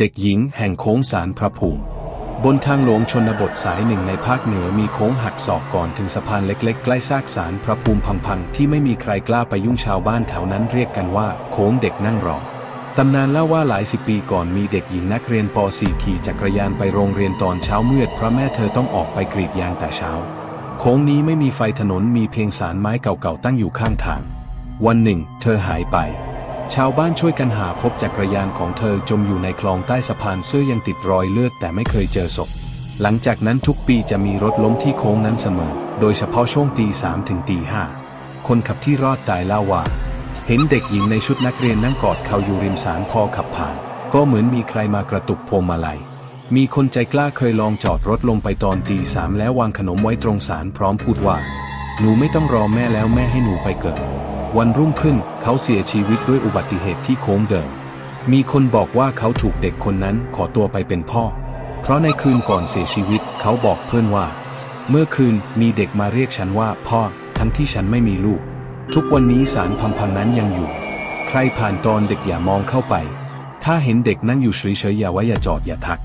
เด็กหญิงแห่งโค้งสารพระภูมิ บนทางหลวงชนบทสายหนึ่งในภาคเหนือมีโค้งหักศอกก่อนถึงสะพานเล็กๆ ใกล้ซากสารพระภูมิพังๆ ที่ไม่มีใครกล้าไปยุ่งชาวบ้านแถวนั้นเรียกกันว่า โค้งเด็กนั่งรอตำนานเล่าว่าหลายสิบปีก่อนมีเด็กหญิงนักเรียนป .4 ขี่จักรยานไปโรงเรียนตอนเช้ามืดเพราะแม่เธอต้องออกไปกรีดยางแต่เช้า โค้งนี้ไม่มีไฟถนนมีเพียงสารไม้เก่าๆตั้งอยู่ข้างทาง วันหนึ่ง เธอหายไป ชาวบ้านช่วยกันหาพบจักรยานของเธอจมอยู่ในคลองใต้สะพานเสื้อยังติดรอยเลือดแต่ไม่เคยเจอศพ หลังจากนั้นทุกปีจะมีรถล้มที่โค้งนั้นเสมอ โดยเฉพาะช่วงตีสามถึงตีห้าคนขับที่รอดตายเล่าว่า เห็นเด็กหญิงในชุดนักเรียนนั่งกอดเขาอยู่ริมสารพอขับผ่าน ก็เหมือนมีใครมากระตุกพวงมาลัย มีคนใจกล้าเคยลองจอดรถลงไปตอนตีสามแล้ววางขนมไว้ตรงสารพร้อมพูดว่า หนูไม่ต้องรอแม่แล้วแม่ให้หนูไปเกิด วันรุ่งขึ้นเขาเสียชีวิตด้วยอุบัติเหตุที่โค้งเดิม มีคนบอกว่าเขาถูกเด็กคนนั้นขอตัวไปเป็นพ่อ เพราะในคืนก่อนเสียชีวิตเขาบอกเพื่อนว่า เมื่อคืนมีเด็กมาเรียกฉันว่าพ่อ ทั้งที่ฉันไม่มีลูก ทุกวันนี้สารพังพังนั้นยังอยู่ ใครผ่านตอนเด็กอย่ามองเข้าไป ถ้าเห็นเด็กนั่งอยู่เฉยๆอย่าไว้อย่าจอดอย่าทัก